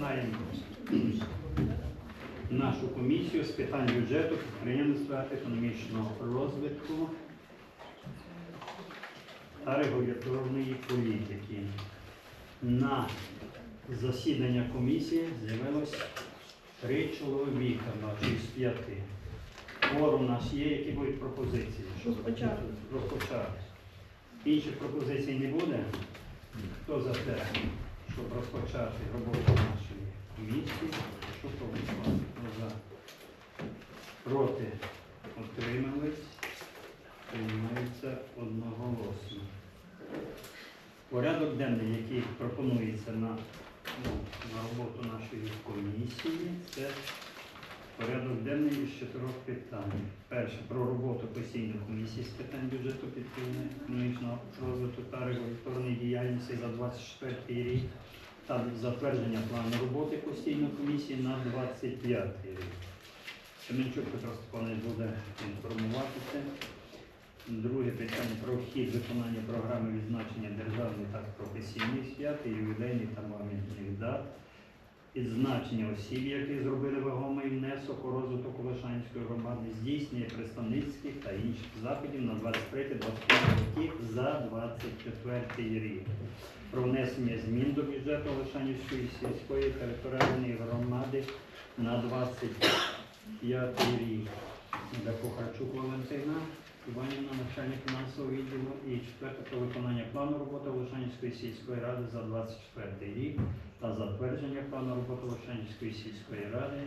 Починаємо нашу комісію з питань бюджету, підприємництва, економічного розвитку та регуляторної політики. На засідання комісії з'явилось три чоловіка з п'яти. Форум у нас є, які будуть пропозиції. Розпочати. Інших пропозицій не буде. Хто за те, щоб розпочати роботу нашої комісії? Що проголосувати? Хто за? Проти? Отримались? Приймається одноголосно. Порядок денний, який пропонується на, ну, на роботу нашої комісії, це порядок денний із чотирьох питань. Перше про роботу постійної комісії з питань бюджету економічного розвитку та регуляторної діяльності за 24 рік та затвердження плану роботи постійної комісії на 25 рік. Семенчук Петро Степанович буде інформувати це. Друге питання про вхід виконання програми відзначення державних та професійних свят, і ювілейних та пам'ятних дат, відзначення осіб, які зробили вагомий внесок у розвиток Олешанської громади, здійснення представницьких та інших заходів на 23-25 роки за 24 рік. Про внесення змін до бюджету Олешанівської сільської територіальної громади на 25 рік. Для Кухарчук Валентина. Іванівна, начальник фінансового відділу, і четверте про виконання плану роботи Лошанівської сільської ради за 24 рік та затвердження плану роботи Лошанівської сільської ради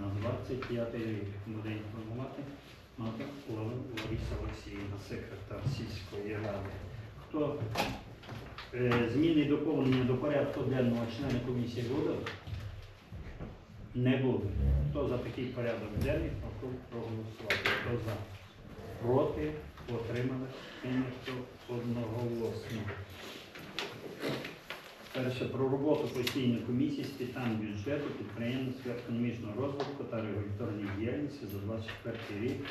на 25 рік. Буде інформувати мати Лариса Олексіївна, секретар сільської ради. Хто е, зміни і доповнення до порядку денного члени комісії будуть? Не буде. Хто за такий порядок денний, прошу проголосувати. Хто за? Проти, отримали, прийнято одноголосно. Перше про роботу постійної комісії з питань бюджету, підприємництва, економічного розвитку та регуляторної діяльності за 24 рік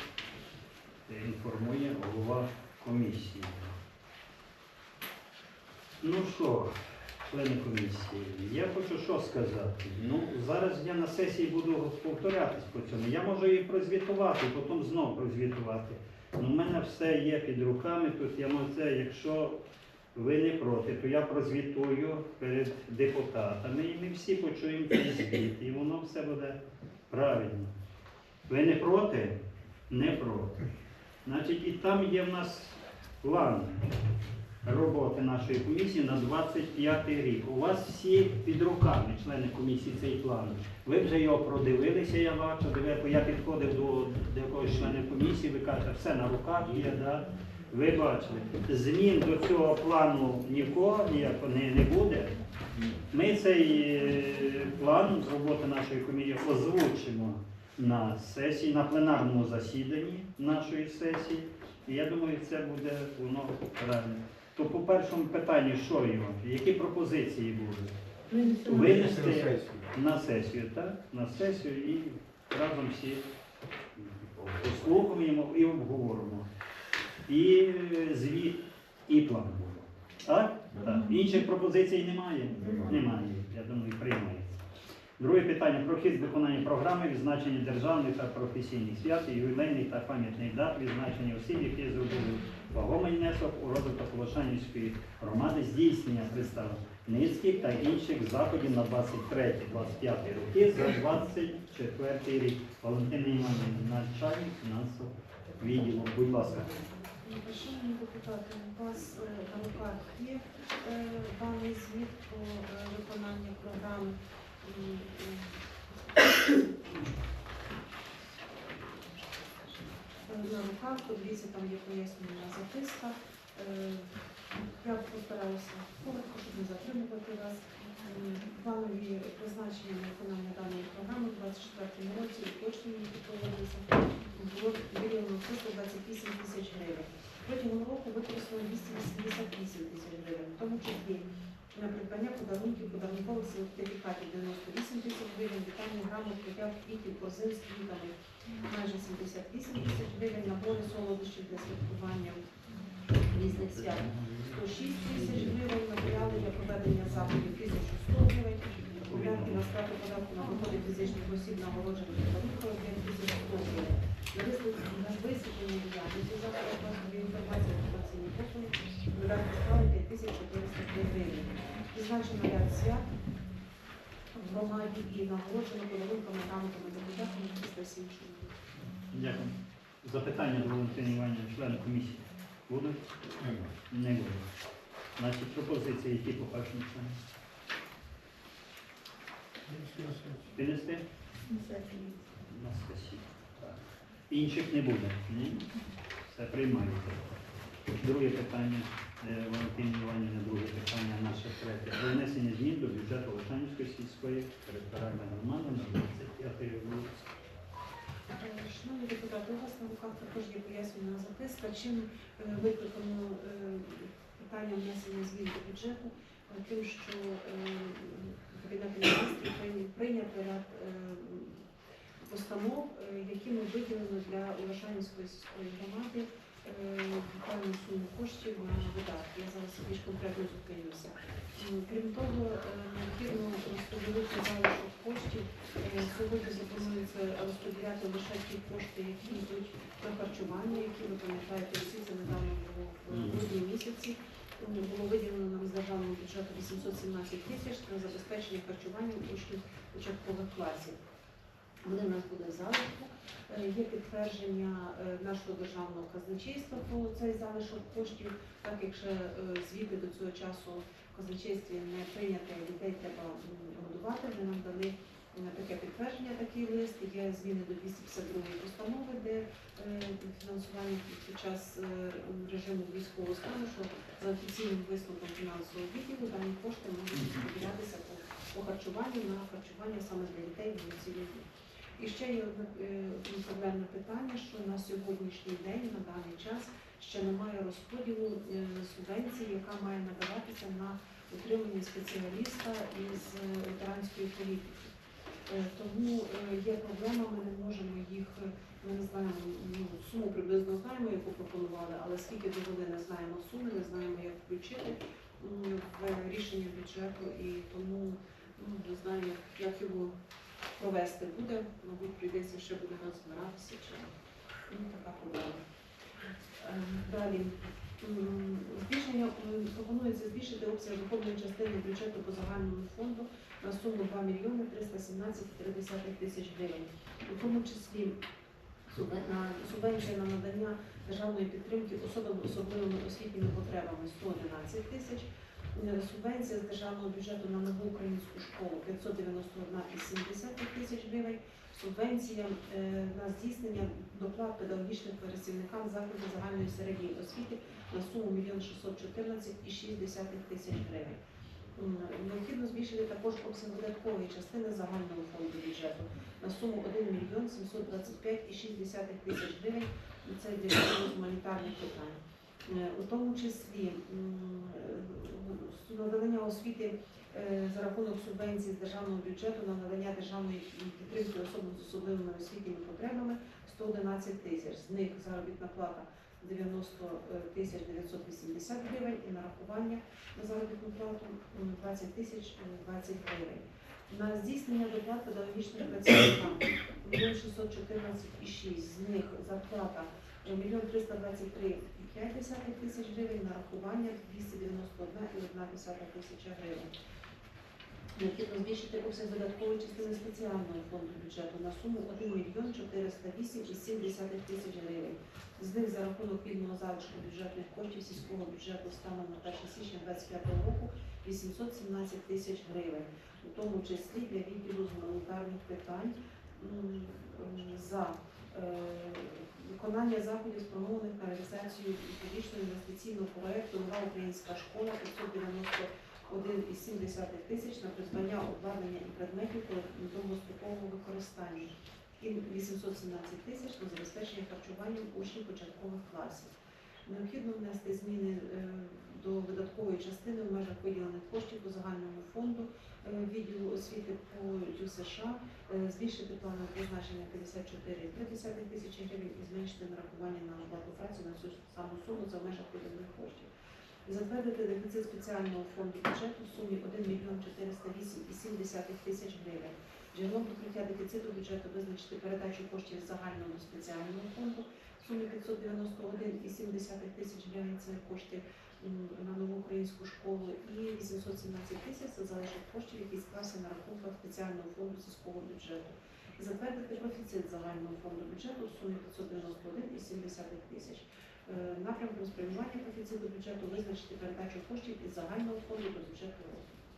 е, інформує голова комісії. Ну що, члени комісії, я хочу що сказати. Ну, зараз я на сесії буду повторятись по цьому. Я можу і прозвітувати, потім знов прозвітувати. Ну, у мене все є під руками. Тут я можу це, якщо ви не проти, то я прозвітую перед депутатами і ми всі почуємо цей звіт. І воно все буде правильно. Ви не проти? Не проти. Значить, і там є в нас план роботи нашої комісії на 25 рік. У вас всі під руками, члени комісії, цей план. Ви вже його продивилися, я бачу, я підходив до, до якогось члена комісії, ви кажете, все на руках є, да? ви бачили. Змін до цього плану нікого ніякого не, не буде. Ми цей е, план роботи нашої комісії озвучимо на сесії, на пленарному засіданні нашої сесії. І я думаю, це буде воно правильно. То по першому питанню, що його? Які пропозиції будуть? Винести на сесію, так? На сесію і разом всі послухаємо і обговоримо. І е, звіт, і план буде. Так? Так. Інших пропозицій немає? Немає. Я думаю, приймається. Друге питання про хід виконання програми відзначення державних та професійних свят, ювілейних та пам'ятних дат, відзначення осіб, які зробили вагомий внесок у розвиток Волошанівської громади, здійснення представницьких та інших заходів на 23-25 роки за 24 рік. Валентина Іванівна, начальник фінансового відділу. Будь ласка. Шановні депутати, у вас е, на руках є е, даний звіт про е, виконання програми. Е, На руках, подивіться, там є пояснювальна записка. Е, Я постараюся коротко, щоб не затримувати вас. Планові призначення виконання даної програми у 2024 році уточнені, які було виділено 328 тисяч гривень. Протягом року використано 288 тисяч гривень, в тому числі на придбання подарунків, подарункових сертифікатів. 98 тисяч гривень, вітальні грамот, квітів, квітів, корзин з квітами майже 78 тисяч гривень, набори солодощів для святкування різних свят. 106 тисяч гривень, матеріали для проведення заходів 1100 гривень, видатки на сплату податку на доходи фізичних осіб нагороджених податковою 2100 гривень. На висвітлення діяльності закладу Призначено ряд свят в громаді і нагороджено подарунками грамотами депутатами після іншого. Дякую. Запитання до Валентини Іванівни, члени комісії. Будуть? Не будуть. Значить, пропозиції, які по першому члену? Піднести? Анастасія. Так. Інших не буде? Ні? Все приймається. Друге питання, е, Валентина друге питання, наше третє. Про внесення змін до бюджету Олешанівської сільської територіальної громади на 25 рік. Е, Шановні депутати, у вас на руках також є пояснювана записка, чим е, викликано питання внесення змін до бюджету, тим, що Кабінет міністрів прийняв- ряд постанов, е, якими виділено для Урашанівської сільської громади певну суму коштів на видатки. Я зараз більш конкретно зупинюся. Крім того, е, необхідно розподілити залишок коштів Е, Сьогодні запропонується розподіляти лише ті кошти, які йдуть на харчування, які ви пам'ятаєте, всі це недавно було в грудні місяці. Тому Було виділено нам з державного бюджету 817 тисяч на забезпечення харчування учнів початкових класів. Вони в нас буде в залишку. Е, Є підтвердження е, нашого державного казначейства про цей залишок коштів, так як ще звіти до цього часу в казначействі не прийняти дітей треба годувати. Вони нам дали е, таке підтвердження, такий лист. Є зміни до 252 постанови, де фінансування під час режиму військового стану, що за офіційним висновком фінансового відділу дані кошти можуть розподілятися по, харчуванню на харчування саме для дітей в цілі. І ще є одне е, проблемне питання, що на сьогоднішній день, на даний час, ще немає розподілу е, субвенції, яка має надаватися на утримання спеціаліста із е, ветеранської політики. Е, Тому е, є проблема, ми не можемо їх, е, ми не знаємо, ну, суму приблизно знаємо, яку пропонували, але скільки довели, не знаємо суми, не знаємо, як включити в рішення бюджету, і тому ну, не знаю, як його провести буде. Мабуть, прийдеться ще буде розбиратися, чи ну, така проблема. Е, Далі. Збільшення пропонується збільшити обсяг доходної частини бюджету по загальному фонду на суму 2 мільйони 317,3 тисяч гривень. У тому числі субвенція на надання державної підтримки особам з особливими освітніми потребами 111 тисяч. Е, Субвенція з державного бюджету на нову українську школу 591,7 тисяч гривень. Субвенція е, на здійснення доплат педагогічним працівникам закладів загальної середньої освіти на суму 1 614,6 тисяч гривень. Необхідно збільшити також обсяг видаткової частини загального фонду бюджету на суму 1 мільйон 725,6 тисяч гривень. Це для гуманітарних питань. Е, У тому числі надання освіти е, за рахунок субвенцій з державного бюджету на надання державної підтримки особам з особливими освітніми потребами 111 тисяч. З них заробітна плата 90 тисяч 980 гривень і нарахування на заробітну плату м, 20 тисяч е, 20 гривень. На здійснення доплат педагогічним працівникам 1 614,6, з них зарплата 1 323,5 тисяч гривень, нарахування 291,1 тисяча гривень. Необхідно збільшити обсяг видаткової частини спеціального фонду бюджету на суму 1 мільйон 408,7 тисяч гривень. З них за рахунок вільного залишку бюджетних коштів сільського бюджету станом на 1 січня 2025 року 817 тисяч гривень, у тому числі для відділу з гуманітарних питань за виконання заходів спрямованих на реалізацію публічного інвестиційного проекту Нова українська школа 591,7 тисяч на придбання обладнання і предметів довгострокового використання і 817 тисяч на забезпечення харчуванням учнів початкових класів. Необхідно внести зміни е, до видаткової частини в коштів по загальному фонду е, відділу освіти по ЮСШ, е, збільшити планове призначення 54,3 тисячі гривень і зменшити нарахування на оплату праці на цю саму суму за межах виділених коштів. затвердити дефіцит спеціального фонду бюджету в сумі 1 мільйон 408,7 тисяч гривень. Джерелом покриття дефіциту бюджету визначити передачу коштів з загального спеціального фонду в сумі 591,7 тисяч гривень. Це кошти на нову українську школу і 817 тисяч це залишок коштів, які склався на рахунках спеціального фонду сільського бюджету. Затвердити профіцит загального фонду бюджету в сумі 591,7 тисяч. Е, Напрямком спрямування профіциту бюджету визначити передачу коштів із загального фонду до бюджету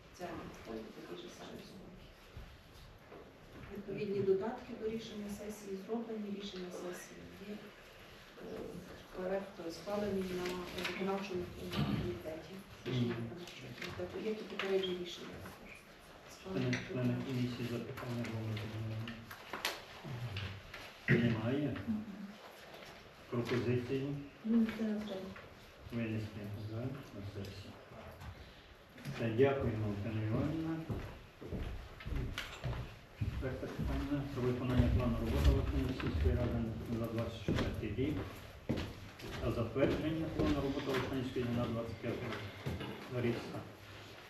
спеціального фонду, такі ж самі суми. Відповідні додатки до рішення сесії зроблені, рішення сесії є. Проект схвалений на виконавчому комітеті. Комітету. Є тут попередні рішення також. Члени, комісії запитання. Немає. Пропозиції винести за на сесію. Все, Дякуємо, Антоні Іванівна. Про виконання плану роботи Верховної сільської ради на 24 рік та затвердження плану роботи Верховної на 25 рік. Лариса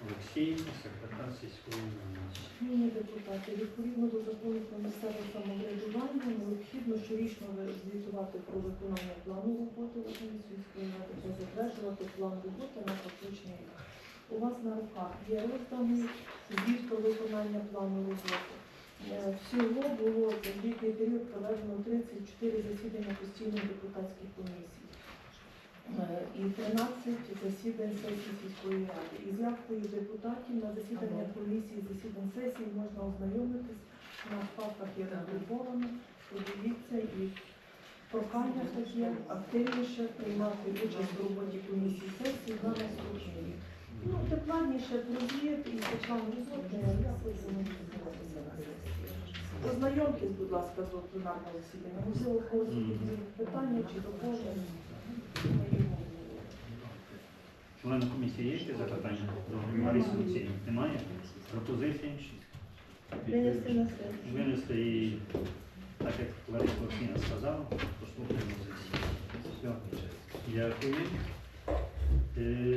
Олексіївна, секретар сільської ради. Шановні депутати, відповідно до закону про місцеве самоврядування необхідно щорічно звітувати про виконання плану роботи Верховної сільської та затверджувати план роботи на поточний рік. У вас на руках є розданий звіт про виконання плану роботи. Е, Всього було за звітний період проведено 34 засідання постійних депутатських комісій і 13 засідань сесії сільської ради. Із явкою депутатів на засідання комісії, засідань сесії можна ознайомитись. На папках є роздруковані, подивіться і прохання таке активніше приймати участь у роботі комісії сесії на наступний рік. Ну, докладніше прозріти і по плану розроблення, я хочу не відбуватися на сесії. Ознайомтесь, будь ласка, з пленарного засідання. Можливо, когось питання чи доповнення. Члени комісії є ще запитання до Марії Олексіївни? Немає? Пропозиції? Винести на сесію. Винести і, так як Лариса Олексійна сказала, послухаємо сесію. Все. Дякую. Е,